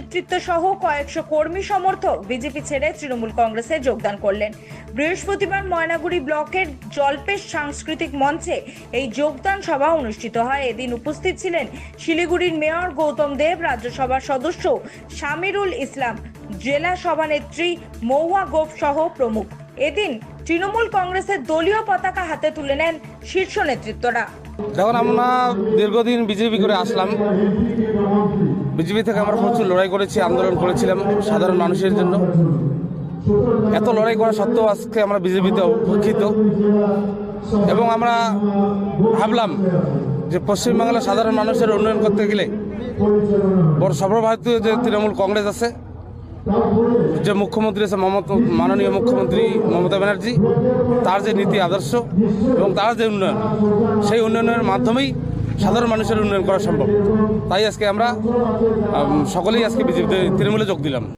নেতৃত্ব সহ কয়েকশো কর্মী সমর্থক বিজেপি ছেড়ে তৃণমূল কংগ্রেসে যোগদান করলেন। বৃহস্পতিবার ময়নাগুড়ি ব্লকের জলপেশ সাংস্কৃতিক মঞ্চে এই যোগদান সভা অনুষ্ঠিত হয়। এদিন উপস্থিত ছিলেন শিলিগুড়ির মেয়র গৌতম দেব, রাজ্যসভার সদস্য শামিরুল ইসলাম, জেলা সভানেত্রী মৌয়া গোপ সহ প্রমুখ। এদিন তৃণমূল কংগ্রেসের দলীয় পতাকা হাতে তুলে নেন শীর্ষ নেতৃত্বরা। যখন আমরা দীর্ঘদিন বিজেপি করে আসলাম বিজেপি থেকে আমরা প্রচুর লড়াই করেছি, আন্দোলন করেছিলাম সাধারণ মানুষের জন্য। এত লড়াই করা সত্ত্বেও আজকে আমরা বিজেপিতে উপেক্ষিত এবং আমরা ভাবলাম যে পশ্চিমবাংলার সাধারণ মানুষের উন্নয়ন করতে গেলে বড় সর্বভারতীয় যে তৃণমূল কংগ্রেস আছে, যে মুখ্যমন্ত্রী আছে মমতা, মাননীয় মুখ্যমন্ত্রী মমতা ব্যানার্জি, তার যে নীতি, আদর্শ এবং তার যে উন্নয়ন, সেই উন্নয়নের মাধ্যমেই সাধারণ মানুষের উন্নয়ন করা সম্ভব। তাই আজকে আমরা সকলেই আজকে বিজেপিতে তৃণমূলে যোগ দিলাম।